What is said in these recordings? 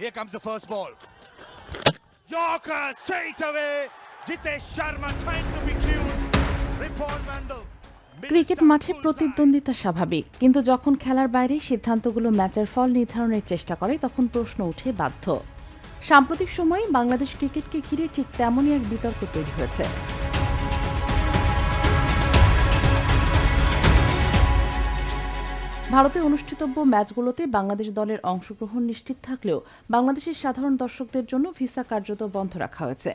Here comes the first ball. Yorker straight away. Jitesh Sharma trying to be cute. Ripon Mandal. Cricket মাঠে প্রতিদ্বন্দ্বিতা স্বাভাবিক কিন্তু যখন খেলার বাইরে সিদ্ধান্তগুলো ম্যাচের ফল নির্ধারণের চেষ্টা করে তখন প্রশ্ন উঠে বাধ্য সাম্প্রতিক সময়ে বাংলাদেশ ক্রিকেটকে ঘিরে ঠিক তেমনই এক বিতর্ক তৈরি হয়েছে ভারতে অনুষ্ঠিতব্য ম্যাচগুলোতে বাংলাদেশ দলের অংশগ্রহণ নিশ্চিত থাকলেও বাংলাদেশের সাধারণ দর্শকদের জন্য ভিসা কার্যত বন্ধ রাখা হয়েছে।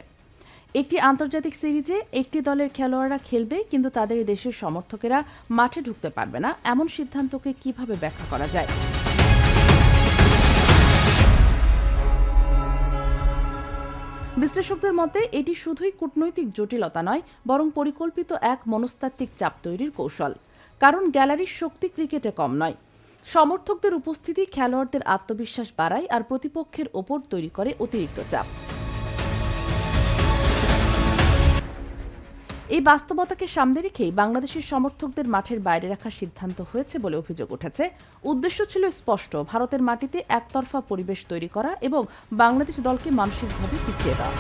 একটি আন্তর্জাতিক সিরিজে একটি দলের খেলোয়াড়রা খেলবে, কিন্তু তাদের দেশের সমর্থকেরা মাঠে ঢুকতে পারবে না। এমন সিদ্ধান্তকে কীভাবে ব্যাখ্যা করা যায়? বিশ্লেষকদের মতে, এটি শুধুই কূটনৈতিক জটিলতা নয়, বরং পরিকল্পিত এক মনস্তাত্ত্বিক চাপ তৈরির কৌশল। কারণ গ্যালারির শক্তি ক্রিকেটে কম নয়। সমর্থকদের উপস্থিতি খেলোয়াড়দের আত্মবিশ্বাস বাড়ায় আর প্রতিপক্ষের ওপর তৈরি করে অতিরিক্ত চাপ। এই বাস্তবতাকে সামনে রেখেই বাংলাদেশের সমর্থকদের মাঠের বাইরে রাখার সিদ্ধান্ত হয়েছে বলে অভিযোগ উঠেছে। উদ্দেশ্য ছিল স্পষ্ট, ভারতের মাটিতে একতরফা পরিবেশ তৈরি করা এবং বাংলাদেশ দলকে মানসিকভাবে পিছিয়ে দেওয়া।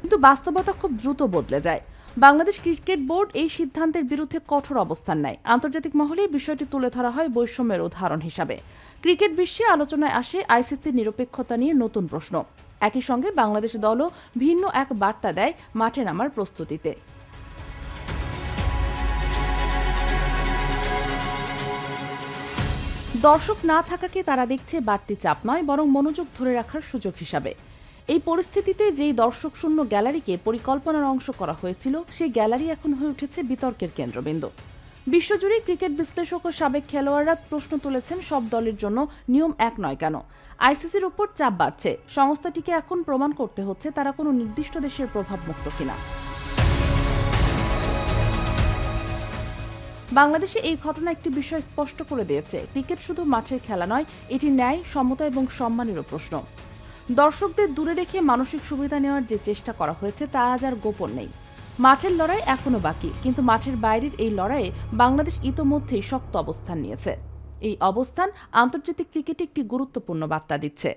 কিন্তু বাস্তবতা খুব দ্রুত বদলে যায়। বাংলাদেশ ক্রিকেট বোর্ড এই সিদ্ধান্তের বিরুদ্ধে কঠোর অবস্থান নেয়। আন্তর্জাতিক মহলে বিষয়টি তুলে ধরা হয় বৈষম্যের উদাহরণ হিসাবে। ক্রিকেট বিশ্বে আলোচনায় আসে আইসিসির নিরপেক্ষতা নিয়ে নতুন প্রশ্ন। একই সঙ্গে বাংলাদেশ দলও ভিন্ন এক বার্তা দেয় মাঠে নামার প্রস্তুতিতে। দর্শক না থাকাকে তারা দেখছে বাড়তি চাপ নয়, বরং মনোযোগ ধরে রাখার সুযোগ হিসাবে। এই পরিস্থিতিতে যেই দর্শক শূন্য গ্যালারিকে পরিকল্পনার অংশ করা হয়েছিল, সেই গ্যালারি এখন হয়ে উঠেছে বিতর্কের কেন্দ্রবিন্দু। বিশ্বজুড়ে ক্রিকেট বিশ্লেষক ও সাবেক খেলোয়াড়রা প্রশ্ন তুলেছেন সব দলের জন্য নিয়ম এক নয় কেন। আইসিসির ওপর চাপ বাড়ছে। সংস্থাটিকে এখন প্রমাণ করতে হচ্ছে তারা কোনো নির্দিষ্ট দেশের প্রভাবমুক্ত কিনা। বাংলাদেশে এই ঘটনা একটি বিষয় স্পষ্ট করে দিয়েছে। ক্রিকেট শুধু মাঠের খেলা নয়, এটি ন্যায়, সমতা এবং সম্মানেরও প্রশ্ন। দর্শকদের দূরে রেখে মানসিক সুবিধা নেওয়ার যে চেষ্টা করা হয়েছে, তা আজ আর গোপন নেই। মাঠের লড়াই এখনও বাকি, কিন্তু মাঠের বাইরের এই লড়াইয়ে বাংলাদেশ ইতোমধ্যেই শক্ত অবস্থান নিয়েছে। এই অবস্থান আন্তর্জাতিক ক্রিকেটে একটি গুরুত্বপূর্ণ বার্তা দিচ্ছে।